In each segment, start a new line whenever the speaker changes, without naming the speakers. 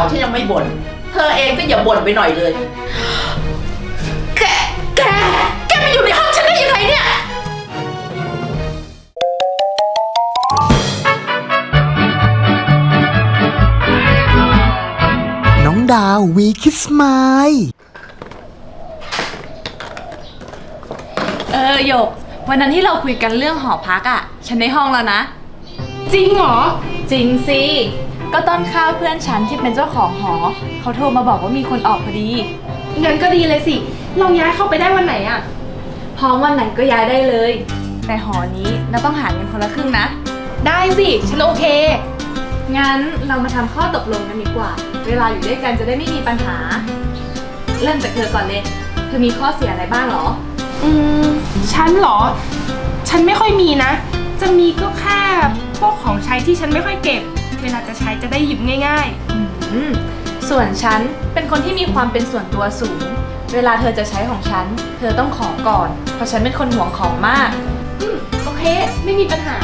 าวฉันยังไม่บ่น เธอเองก็อย่าบ่นไปหน่อยเลย แก แก แกมาอยู่ในห้องฉันได้ยังไงเนี่ย
น้องดาววีคิสมาย
เออหยก วันนั้นที่เราคุยกันเรื่องหอพักอะ่ะ ฉันในห้องแล้วนะ
จริงเหรอ
จริงสิ ก็ต้นข้าวเพื่อนฉันที่เป็นเจ้าของหอ เขาโทรมาบอกว่ามีคนออกพอดี
งั้นก็ดีเลยสิ เราย้ายเข้าไปได้วันไหนอะ
พร้อมวันไหนก็ย้ายได้เลย แต่หอนี้เราต้องหารกันคนละครึ่งนะ
ได้สิ ฉันโอเค
งั้นเรามาทำข้อตกลงกันดีกว่า เวลาอยู่ด้วยกันจะได้ไม่มีปัญหา เริ่มจากเธอก่อนเลย เธอมีข้อเสียอะไรบ้างเหรอ
อืม ฉันเหรอ ฉันไม่ค่อยมีนะ จะมีก็แค่พวกของใช้ที่ฉันไม่ค่อยเก็บ เวลาจะใช้จะได้หยิบง่าย
อืมส่วนฉันเป็นคนที่มีความเป็นส่วนตัวสูง เวลาเธอจะใช้ของฉัน เธอต้องขอก่อน เพราะฉันเป็นคนห่วงของมาก
ๆ อืมโอเค ไม่มีปัญหา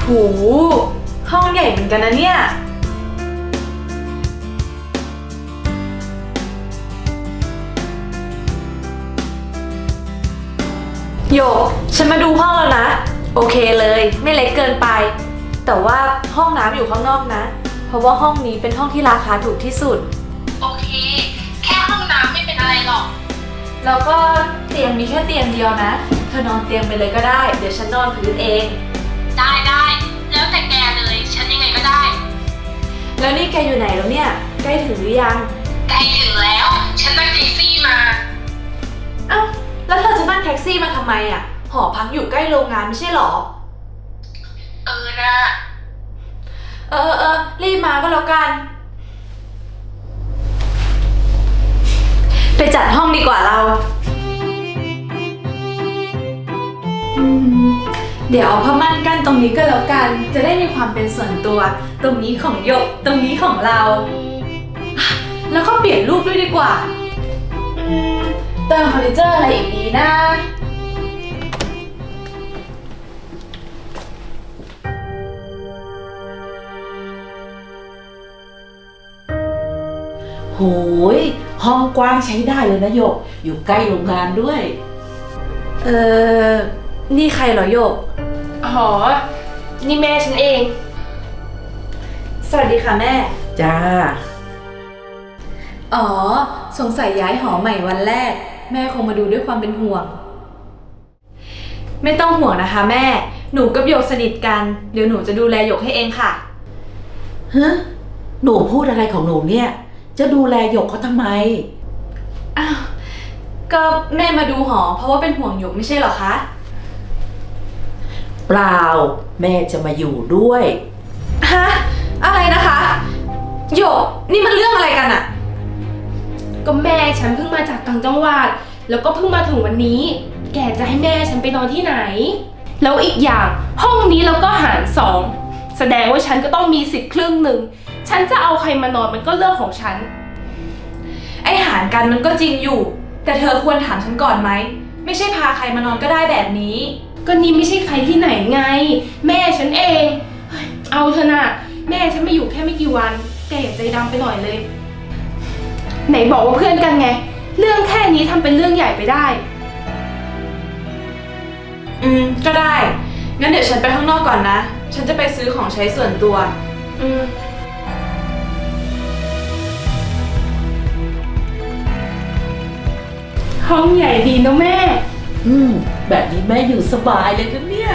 โหห้อง ใหญ่เหมือนกันนะเนี่ย โยก ฉันมาดูห้องแล้วนะ โอเคเลย ไม่เล็กเกินไป แต่ว่าห้องน้ำอยู่ข้างนอกนะ เพราะว่าห้องนี้เป็นห้องที่ราคาถูกที่สุด
โอเค แค่ห้องน้ำไม่เป็นอะไรหรอก
แล้วก็เตียงมีแค่เตียงเดียวนะ เธอนอนเตียงไปเลยก็ได้ เดี๋ยวฉันนอนพื้นเอง
แล้วนี่
แกอยู่ไหนแล้วเนี่ยใกล้ถึงหรือยัง
ใกล้ถึงแล้ว ฉันนั่งแท็กซี่มา
เอ้าแล้วเธอจะนั่งแท็กซี่มาทำไมอะ หอพักอยู่ใกล้โรงงานไม่ใช่หรอ
เออนะ
เออเออรีบมาก็แล้วกัน ไปจัดห้องดีกว่าเรา อืม เดี๋ยวเอาผ้าม่านกั้นตรงนี้ก็แล้วกัน จะได้มีความเป็นส่วนตัว ตรงนี้ของหยก ตรงนี้ของเราอะแล้วก็เปลี่ยนรูปด้วยดีกว่าอืมเติมเฟอร์นิเจอร์อะไรอีกดีนะ
โหย ห้องกว้างใช้ได้เลยนะโยก อยู่ใกล้โรงงานด้วย
เออ นี่ใครเหรอหยก
อ๋อ นี่แม่ฉันเอง
สวัสดีค่ะแม่
จ้า
อ๋อ สงสัยย้ายหอใหม่วันแรก แม่คงมาดูด้วยความเป็นห่วง ไม่ต้องห่วงนะคะแม่ หนูกับหยกสนิทกัน เดี๋ยวหนูจะดูแลหยกให้เองค่ะ
ฮะ หนูพูดอะไรของหนูเนี่ย จะดูแลหยกเขาทำไม
อ้าว ก็แม่มาดูหอ เพราะว่าเป็นห่วงหยกไม่ใช่เหรอคะ
เปล่า แม่จะมาอยู่ด้วย
ฮะ อะไรนะคะ หยก นี่มันเรื่องอะไรกันอะ
ก็แม่ฉันเพิ่งมาจากต่างจังหวัด แล้วก็เพิ่งมาถึงวันนี้ แกจะให้แม่ฉันไปนอนที่ไหน แล้วอีกอย่างห้องนี้เราก็หารสอง แสดงว่าฉันก็ต้องมีสิทธิ์ครึ่งหนึ่ง ฉันจะเอาใครมานอนมันก็เรื่องของฉัน
ไอหารกันมันก็จริงอยู่ แต่เธอควรถามฉันก่อนไหม ไม่ใช่พาใครมานอนก็ได้แบบนี้
ก็นี่ไม่ใช่ใครที่ไหนไง แม่ฉันเองเฮ้ยเอาเถอะนะแม่ฉันมาอยู่แค่ไม่กี่วัน แกอย่าใจดำไปหน่อยเลย ไหนบอกว่าเพื่อนกันไง เรื่องแค่นี้ทำเป็นเรื่องใหญ่ไปได้
อืม ก็ได้ งั้นเดี๋ยวฉันไปข้างนอกก่อนนะ ฉันจะไปซื้อของใช้ส่วนตัว
อืม ห้องใหญ่ดีนะแม่
อืม แบบนี้แม่อยู่สบายเลยนะเนี่ย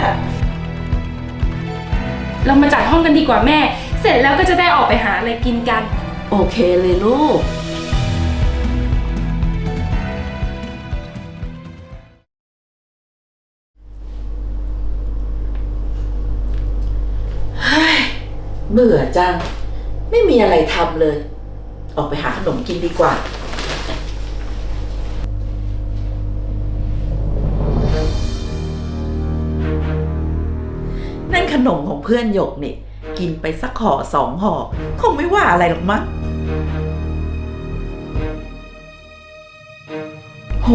เรามาจัดห้องกันดีกว่าแม่ เสร็จแล้วก็จะได้ออกไปหาอะไรกินกัน
โอเคเลยลูก เฮ้ย เบื่อจัง ไม่มีอะไรทำเลย ออกไปหาขนมกินดีกว่า ขนมของเพื่อนหยกนี่ กินไปสักห่อสองห่อคงไม่ว่าอะไรหรอกมั้งโห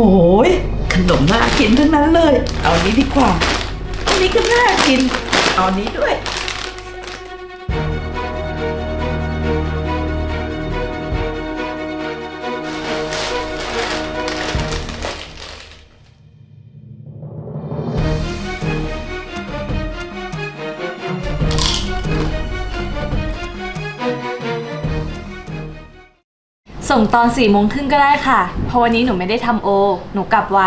ยขนมน่ากินทั้งนั้นเลย เอานี้ดีกว่า อันนี้ก็น่ากิน เอานี้ด้วย
ส่งตอน4ี่โมงครึ่งก็ได้ค่ะ เพราะวันนี้หนูไม่ได้ทำโอ หนูกลับไว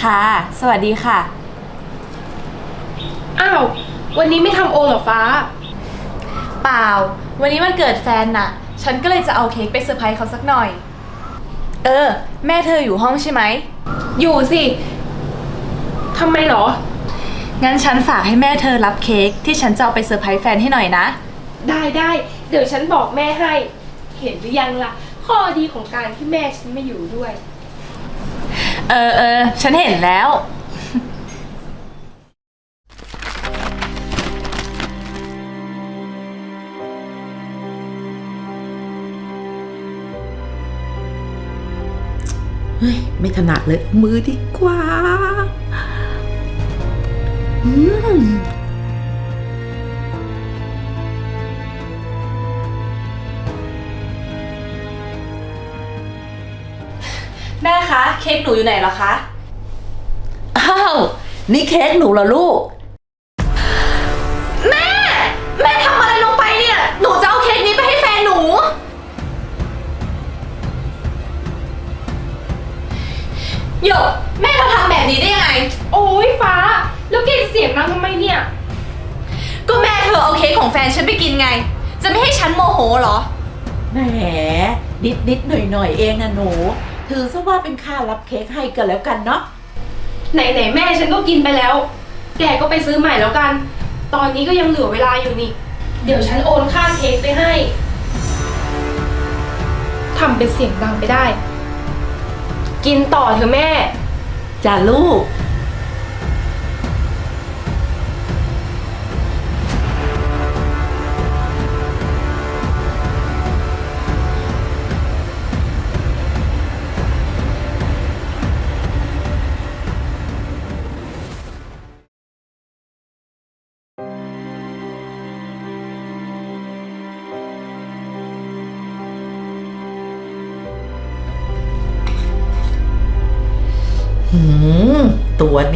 ค่ะ สวัสดีค่ะ
อ้าว วันนี้ไม่ทำโอเหรอฟ้า
เปล่า วันนี้มันเกิดแฟนน่ะ ฉันก็เลยจะเอาเค้กไปเซอร์ไพรส์เขาสักหน่อย เออ แม่เธออยู่ห้องใช่ไหม
อยู่สิทำไมเหรอ
งั้นฉันฝากให้แม่เธอรับเค้กที่ฉันจะเอาไปเซอร์ไพรส์แฟนให้หน่อยนะ
ได้ได้ เดี๋ยวฉันบอกแม่ให้ เห็นหรือยังล่ะ ข้อดีของการที่แม่ฉันไม่อยู่ด้วย
เออเออฉันเห็นแล้ว
เฮ้ย ไม่ถนัดเลย มือดีกว่า อืม
กหนูอยู่ไหนเหรอคะ
อ้าว นี่เค้กหนูเหรอลูก
แม่ แม่ทำอะไรลงไปเนี่ย หนูจะเอาเค้กนี้ไปให้แฟนหนู หยกแม่เธอทำแบบนี้ได้ยังไง
โอ้ยฟ้า แล้วแกจะเสียงดังทำไมเนี่ย
ก็แม่เธอเอาเค้กของแฟนฉันไปกินไง จะไม่ให้ฉันโมโหเหรอ
แหมนิดนิดหน่อยหน่อยๆเองนะหนู ถือซะว่าเป็นค่ารับเค้กให้กันแล้วกันเนาะ
ไหนไหนๆแม่ฉันก็กินไปแล้ว แกก็ไปซื้อใหม่แล้วกัน ตอนนี้ก็ยังเหลือเวลาอยู่นี่ เดี๋ยวฉันโอนค่าเค้กไปให้ทำเป็นเสียงดังไปได้ กินต่อเถอะแม่
จ้าลูก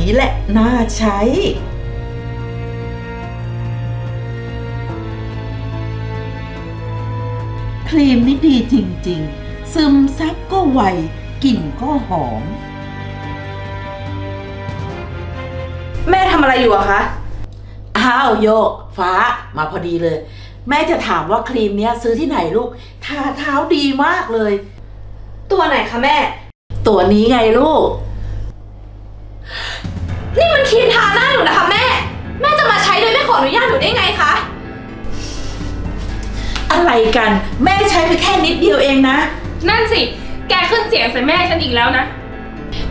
นี้แหละน่าใช้ ครีมนี่ดีจริง ๆ ซึมซับก็ไวกลิ่นก็หอม
แม่ทำอะไรอยู่อะคะ
อ้าวโยก ฟ้ามาพอดีเลย แม่จะถามว่าครีมเนี้ยซื้อที่ไหนลูกทาเท้าดีมากเลย
ตัวไหนคะแม่
ตัวนี้ไงลูก
นี่มันครีมทาหน้าหนูนะคะแม่ แม่จะมาใช้โดยไม่ขออนุญาตหนูได้ไงคะ
อะไรกัน แม่ใช้ไปแค่นิดเดียวเองนะ
นั่นสิ แกขึ้นเสียงใส่แม่ฉันอีกแล้วนะ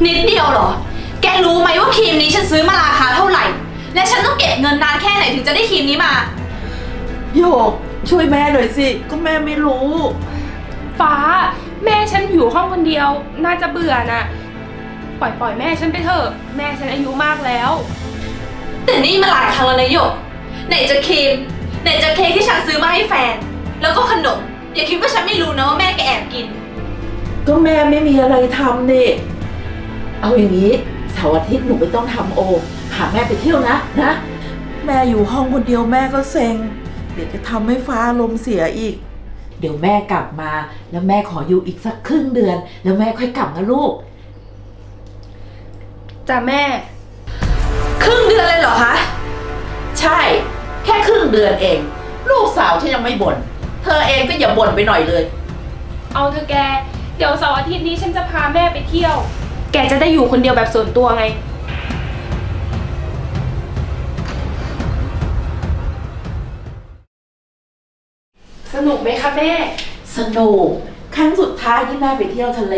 นิดเดียวเหรอ แกรู้ไหมว่าครีมนี้ฉันซื้อมาราคาเท่าไหร่ และฉันต้องเก็บเงินนานแค่ไหนถึงจะได้ครีมนี้มา
โยก ช่วยแม่หน่อยสิ ก็แม่ไม่รู้
ฟ้า แม่ฉันอยู่ห้องคนเดียว น่าจะเบื่อน่ะ ปล่อยปล่อยแม่ฉันไปเถอะ แม่ฉันอายุมากแล้ว
แต่นี่มาหลายครั้งแล้วนะหยก ไหนจะครีม ไหนจะเค้กที่ฉันซื้อมาให้แฟน แล้วก็ขนม อย่าคิดว่าฉันไม่รู้นะว่าแม่แกแอบกิน
ก็แม่ไม่มีอะไรทำนี่ เอาอย่างนี้เสาร์อาทิตย์หนูไม่ต้องทำโอพาแม่ไปเที่ยวนะนะ แม่อยู่ห้องคนเดียวแม่ก็เซ็ง เดี๋ยวจะทำให้ฟ้าลมณ์เสียอีก เดี๋ยวแม่กลับมา แล้วแม่ขออยู่อีกสักครึ่งเดือน แล้วแม่ค่อยกลับนะลูก
จ้ะแม่
ครึ่งเดือนเลยเหรอคะ
ใช่ แค่ครึ่งเดือนเอง ลูกสาวฉันยังไม่บ่น เธอเองก็อย่าบ่นไปหน่อยเลย
เอาเธอะแก เดี๋ยวเสาร์อาทิตย์นี้ฉันจะพาแม่ไปเที่ยว แกจะได้อยู่คนเดียวแบบส่วนตัวไง สนุกไหมคะแม่
สนุกครั้งสุดท้ายที่แม่ไปเที่ยวทะเล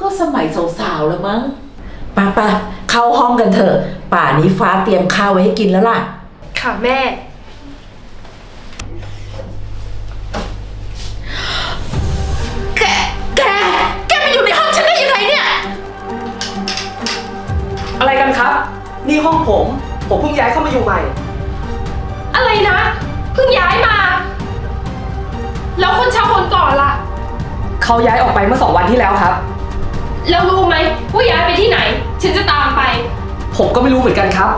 ก็สมัยสาวๆแล้วมั้งป่ะป่ะ เข้าห้องกันเถอะ ป่านี้ฟ้าเตรียมข้าวไว้ให้กินแล้วล่ะ
ค่ะแม่
แก แก แกมาอยู่ในห้องฉันได้ยังไงเนี่ย
อะไรกันครับ นี่ห้องผม ผมเพิ่งย้ายเข้ามาอยู่ใหม่
อะไรนะ เพิ่งย้ายมา แล้วคนเช่าคนก่อนล่ะ
เขาย้ายออกไปเมื่อสองวันที่แล้วครับ
แล้วรู้ไหมว่าย้ายไปที่ไหน ฉันจะตามไป
ผมก็ไม่รู้เหมือนกันครับ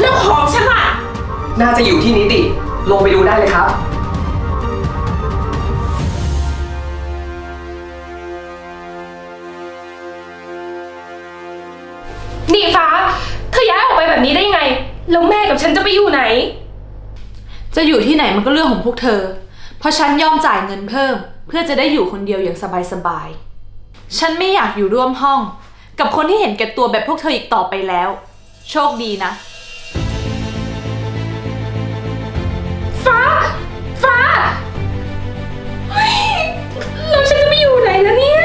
แล้วของฉันล่ะ
น่าจะอยู่ที่นิติ ลงไปดูได้เลยครับ
นี่ฟ้า เธอย้ายออกไปแบบนี้ได้ไง แล้วแม่กับฉันจะไปอยู่ไหน
จะอยู่ที่ไหนมันก็เรื่องของพวกเธอ เพราะฉันยอมจ่ายเงินเพิ่ม เพื่อจะได้อยู่คนเดียวอย่างสบายๆ ฉันไม่อยากอยู่ร่วมห้อง กับคนที่เห็นแก่ตัวแบบพวกเธออีกต่อไปแล้ว โชคดีนะ
ฟ้า ฟ้าเฮ้ยแล้วฉันจะไปอยู่ไหนแล้วเนี่ย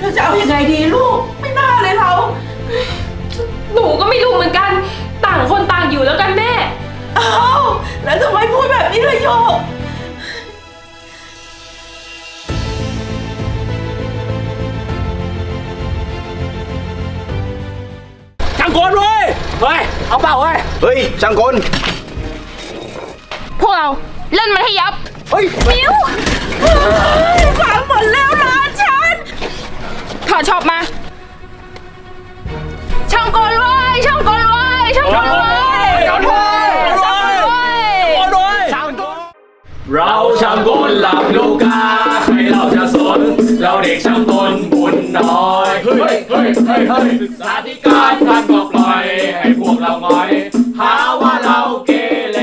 เราจะเอาอยัางไงดีลูก ไม่น่าเลยเรา
หนูก็ไม่รู้เหมือนกัน ต่างคนต่างอยู่แล้วกันแม่
อ้าวแล้วทำไมพูดแบบนี้เลยโยก
กลเว้ย เฮ้ย เอาเปล่าเว้ย
เฮ้ยช่างกล
พวกเราเล่นมันให้ยับ
เฮ้ย
นิ้วฝังหมดแล้วร้านฉันถอดช็อปมาช่างกลเว้ยช่างกลเว้ยช่างกลเว้ย
ช่างกลเว้ย
ช่างกลเว้ย
ช่างกลเราช่างกลหลับลูกกาให้เราจะสน เราเด็กช่างกลบุญน้อย เฮ้ย เฮ้ยเฮ้ยเฮ้ยศึกษาธิการท่านก็ปล่อย ให้พวกเราหงอย หาว่าเราเกเร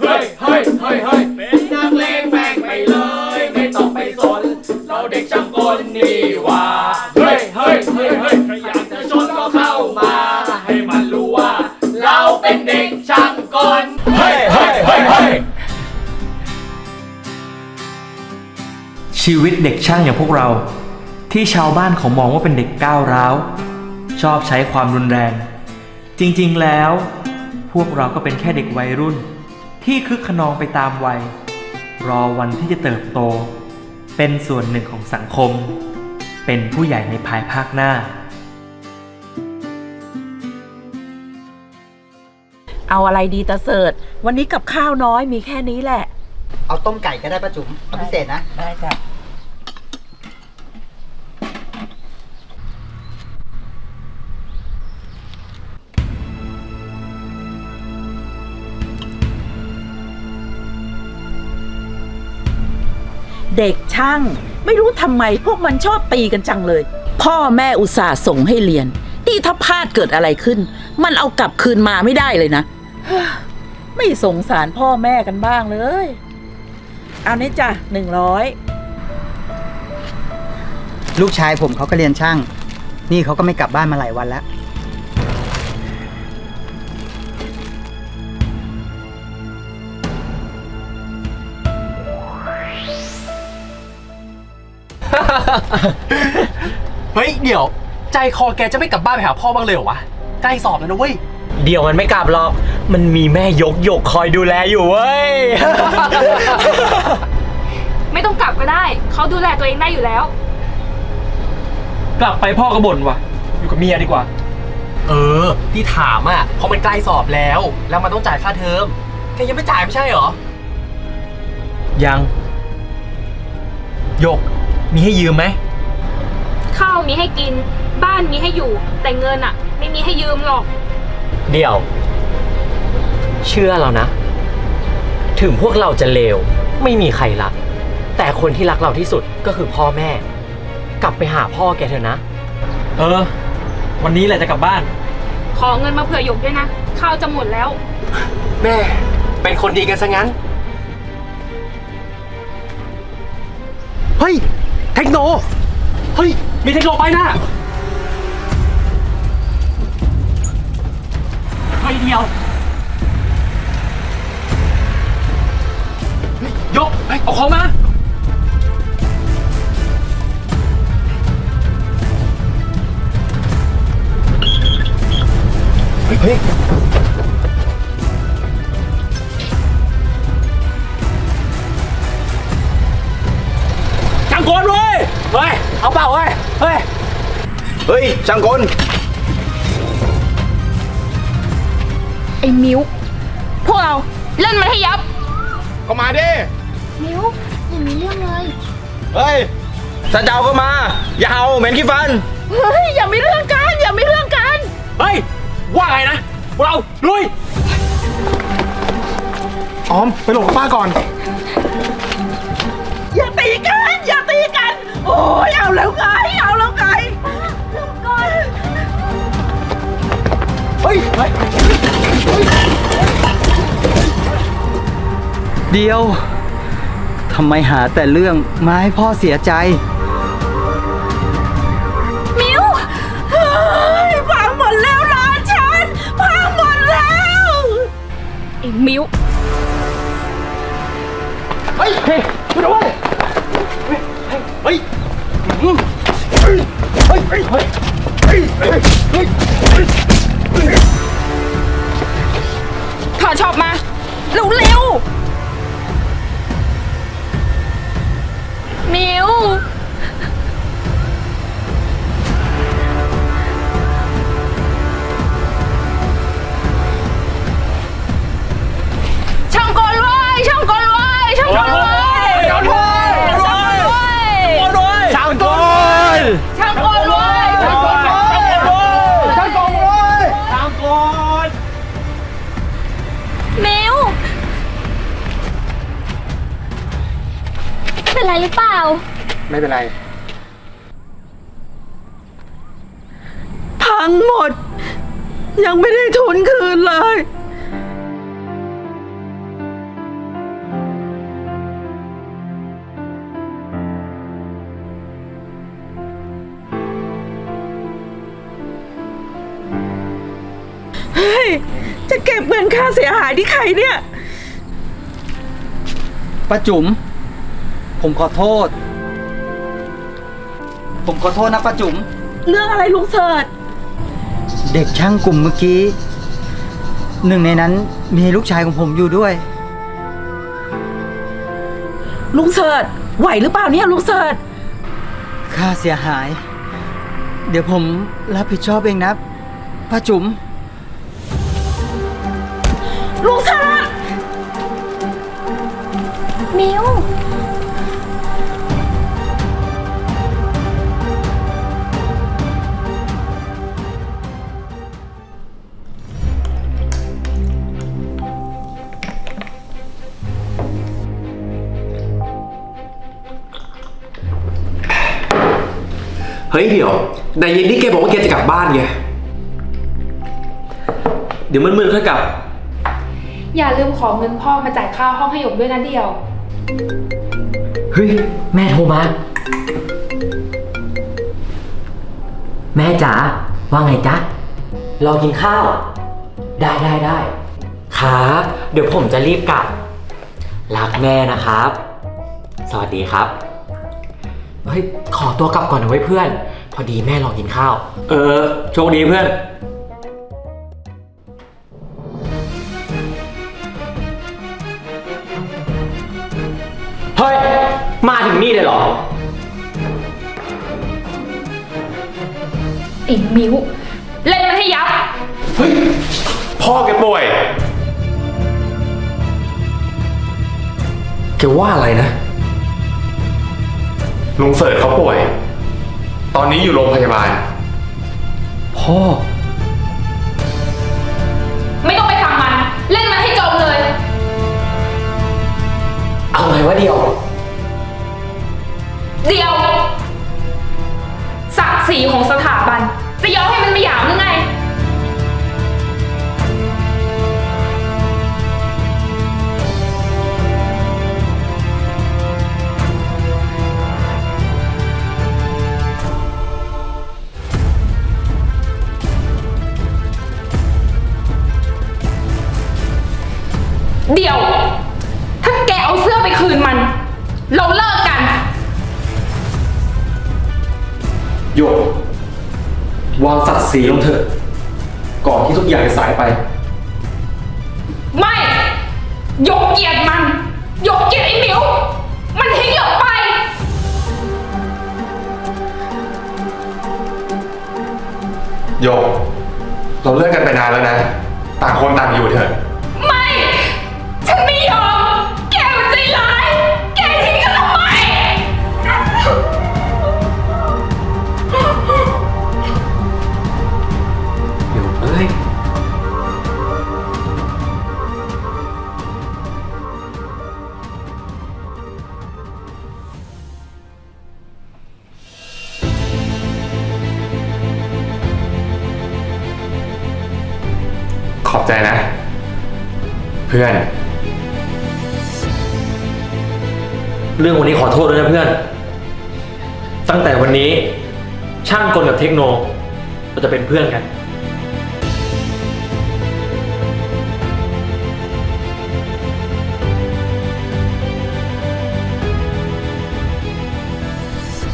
เฮ้ยเฮ้ยเฮ้ยเฮ้ยเป็นนักเลงแม่งไปเลย ไม่ต้องไปสน เราเด็กช่างกลนี่หว่าเฮ้ยเฮ้ยเฮ้ยเฮ้ยใครอยากจะชนก็เข้ามา ให้มันรู้ว่า เราเป็นเด็กช่างกลเฮ้ยเฮ้ยเฮ้ยเฮ้ย
ชีวิตเด็กช่างอย่างพวกเรา ที่ชาวบ้านเขามองว่าเป็นเด็กก้าวร้าว ชอบใช้ความรุนแรง จริงๆแล้ว พวกเราก็เป็นแค่เด็กวัยรุ่น ที่คึกขนองไปตามวัย รอวันที่จะเติบโต เป็นส่วนหนึ่งของสังคม เป็นผู้ใหญ่ในภายภาคหน้า
เอาอะไรดีตาเสิร์ตวันนี้กับข้าวน้อยมีแค่นี้แหละ
เอาต้มไก่ก็ได้ป้าจุ๋มเอาพิเศษนะ
ได้จ้ะ เด็กช่าง ไม่รู้ทำไมพวกมันชอบตีกันจังเลย พ่อแม่อุตส่าห์ส่งให้เรียน นี่ถ้าพลาดเกิดอะไรขึ้น มันเอากลับคืนมาไม่ได้เลยนะ ไม่สงสารพ่อแม่กันบ้างเลย เอานี่จ้ะหนึ่งร้อย
ลูกชายผมเขาก็เรียนช่าง นี่เขาก็ไม่กลับบ้านมาหลายวันแล้ว
เฮ้ยเดี๋ยว ใจคอแกจะไม่กลับบ้านไปหาพ่อบ้างเลยเหรอวะใกล้สอบแล้วนะเว้ย
เดี๋ยวมันไม่กลับหรอก มันมีแม่ยกยกคอยดูแลอยู่เว้ย
ไม่ต้องกลับก็ได้ เขาดูแลตัวเองได้อยู่แล้ว
กลับไปพ่อก็บ่นว่ะ อยู่กับเมียดีกว่า
เออ ที่ถามอะเพราะมันใกล้สอบแล้ว แล้วมันต้องจ่ายค่าเทอมแกยังไม่จ่ายไม่ใช่เหรอ
ยัง
ยก มีให้ยืมไหม
ข้าวมีให้กิน บ้านมีให้อยู่ แต่เงินอะไม่มีให้ยืมหรอก
เดี๋ยว เชื่อเรานะ ถึงพวกเราจะเลว ไม่มีใครรัก แต่คนที่รักเราที่สุดก็คือพ่อแม่ กลับไปหาพ่อแกเถอะนะ
เออ วันนี้แหละจะกลับบ้าน
ขอเงินมาเผื่อหยกด้วยนะ ข้าวจะหมดแล้ว
แม่ เป็นคนดีกันซะงั้น เฮ้ยเทคโน เฮ้ย มีเทคโนไปนะไปเดียวยยกไปเอาของมาเฮ้ย กลเว้ย เฮ้ย เอาเปล่าเว้ย เฮ้ย
เฮ้ยช่างกล
ไอ้มิ้วพวกเราเล่นมันให้ยับ
ก็มาดิ
มิ้วอย่ามีเรื่องเลย
เฮ้ยถ้าเจ้าก็มา อย่าเห่าเหม็นขี้ฟัน
เฮ้ย อย่ามีเรื่องกัน อย่ามีเรื่องกัน
เฮ้ย ว่าไงนะพวกเรา ลุย
ออม ไปหลบป้าก่อน
โอ้ยเอาแล้วไง เอาแล้วไงลืมก่อน
เฮ้ยเฮ้ย
เดียวทำไมหาแต่เรื่องมาให้พ่อเสียใจ
มิวเฮ้ยพังหมดแล้วร้านฉันพังหมดแล้ว
ไอ้มิว
เฮ้ยเฮ้ยช่วยด้วย
ถอดชอบมาเร็วเร็วมิว
ยังไม่ได้ทุนคืนเลย เฮ้ย จะเก็บเงินค่าเสียหายที่ใครเนี่ย
ป้าจุ๋ม ผมขอโทษ ผมขอโทษนะป้าจุ๋ม
เรื่องอะไรลุงเสิร์ช
เด็กช่างกลุ่มเมื่อกี้ หนึ่งในนั้นมีลูกชายของผมอยู่ด้วย
ลุงเสิร์ชไหวหรือเปล่าเนี่ยลุงเสิร์ช
ค่าเสียหาย เดี๋ยวผมรับผิดชอบเองนะป้าจุ๋ม
ลุงเสิร์ช
มิว
เฮ้ยเดี๋ยวในเย็นนี่แกบอกว่าแกจะกลับบ้านไง เดี๋ยวมืดๆค่อยกลับ
อย่าลืมขอเงินพ่อมาจ่ายค่าห้องให้หยกด้วยนะเดียว
เฮ้ย แม่โทรมา แม่จ๋าว่าไงจ๊ะ รอกินข้าว ได้ได้ได้ครับ เดี๋ยวผมจะรีบกลับ รักแม่นะครับ สวัสดีครับ เฮ้ยขอตัวกลับก่อนนะไว้ยเพื่อน พอดีแม่รอกินข้าว
เออ โชคดีเพื่อน
เฮ้ย มาถึงนี่เลยเหรอ
ไอ้มิวเล่นมันให้ยับ
เฮ้ยพ่อแกป่วย แกว่าอะไรนะ
ลุงเสิร์ชเขาป่วย ตอนนี้อยู่โรงพยาบาล
พ่อ
ไม่ต้องไปฟังมัน เล่นมันให้จมเลย
เอาไงวะเดียว
เดียวศักดิ์ศรีของสถาบัน จะยอมให้มันไม่หยามหรือไง เดี๋ยว ถ้าแกเอาเสื้อไปคืนมัน เราเลิกกัน
โยกวางศักดิ์ศรีลงเถอะ ก่อนที่ทุกอย่างจะสายไป
ไม่ยกเกียรติมันยกเกียรติไอ้หมิว มันทิ้งหยกไป
โยก เราเลิกกันไปนานแล้วนะ ต่างคนต่างอยู่เถอะ ใจนะ เพื่อน
เรื่องวันนี้ขอโทษด้วยนะเพื่อน ตั้งแต่วันนี้ ช่างกลกับเทคโนเราจะเป็นเพื่อนกัน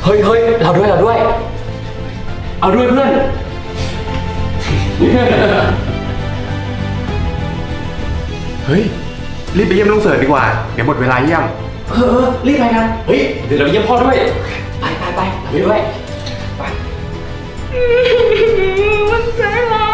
เฮ้ยเฮ้ยเราด้วยเราด้วย
เอาด้วยเพื่อน
เฮ้ย รีบไปเยี่ยมลุงเสิร์ชดีกว่า เดี๋ยวหมดเวลาเยี่ยม
เออเออรีบไปกันเฮ้ย เดี๋ยวเราไปเยี่ยมพ่อด้วย ไปไปไปเราไปด้วย
มันใจร้